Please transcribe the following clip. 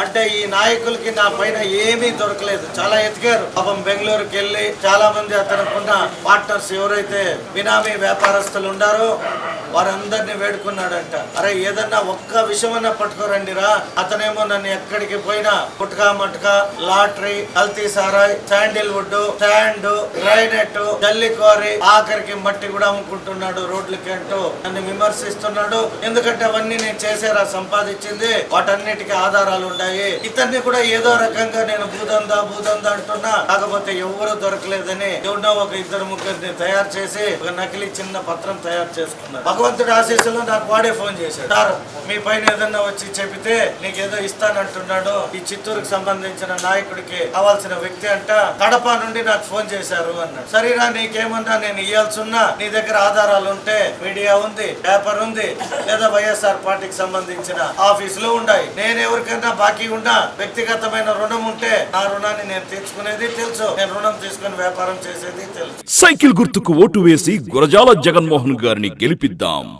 అంటే ఈ నాయకులకి నా పైన ఏమీ దొరకలేదు. చాలా ఎదిగారు పాపం బెంగళూరుకి వెళ్ళి చాలా మంది అతనుకున్న పార్ట్నర్స్ ఎవరైతే బినామీ వ్యాపారస్తులు ఉండారో వారందరినీ వేడుకున్నాడంట. అరే ఏదన్నా ఒక్క విషయమన్నా పట్టుకోరండి రా అతనేమో నన్ను ఎక్కడికి పోయినా పుట్కా మట్కా లాటరీ కల్తీ సారాయ్ శాండిల్ వుడ్ స్టాండ్ గ్రైనెట్ జల్లికోరి ఆఖరికి మట్టి కూడా అమ్ముకుంటున్నాడు రోడ్లకి అంటూ నన్ను విమర్శిస్తున్నాడు. ఎందుకంటే అవన్నీ నేను చేసేరా సంపాదించింది. వాటన్నిటికీ ఆధారాలు ఉన్నాయి ఇతన్ని కూడా ఏదో రకంగా నేను భూదందా భూదందా అంటున్నా. కాకపోతే ఎవరు దొరకలేదని ఎవరినో ఒక ఇద్దరు ముగ్గురిని తయారు చేసి ఒక నకిలీ చిన్న పత్రం తయారు చేసుకున్నారు. భగవంతుడి ఆశీస్సులో నాకు వాడే ఫోన్ చేశాడు. సార్ మీ పైన ఏదన్నా వచ్చి చెబితే నీకేదో ఇస్తానంటున్నాడు. ఈ చిత్తూరుకు సంబంధించిన నాయకుడికి కావాల్సిన వ్యక్తి అంట కడప నుండి నాకు ఫోన్ చేశారు అన్నాడు. సరేనా నీకేమన్నా నేను ఇయ్యాల్సున్నా నీ దగ్గర ఆధారాలు ఉంటే మీడియా ఉంది పేపర్ ఉంది లేదా వైఎస్ఆర్ పార్టీకి సంబంధించిన ఆఫీసులు ఉన్నాయి నేను ఎవరికైనా బాకీ ఉన్నా వ్యక్తిగతమైన రుణం ఉంటే నా రుణాన్ని నేను తీర్చుకునేది తెలుసు. నేను రుణం తీసుకుని వ్యాపారం చేసేది తెలుసు. సైకిల్ గుర్తుకు ఓటు వేసి గురజాల జగన్మోహన్ గారిని గెలిపిద్దాం.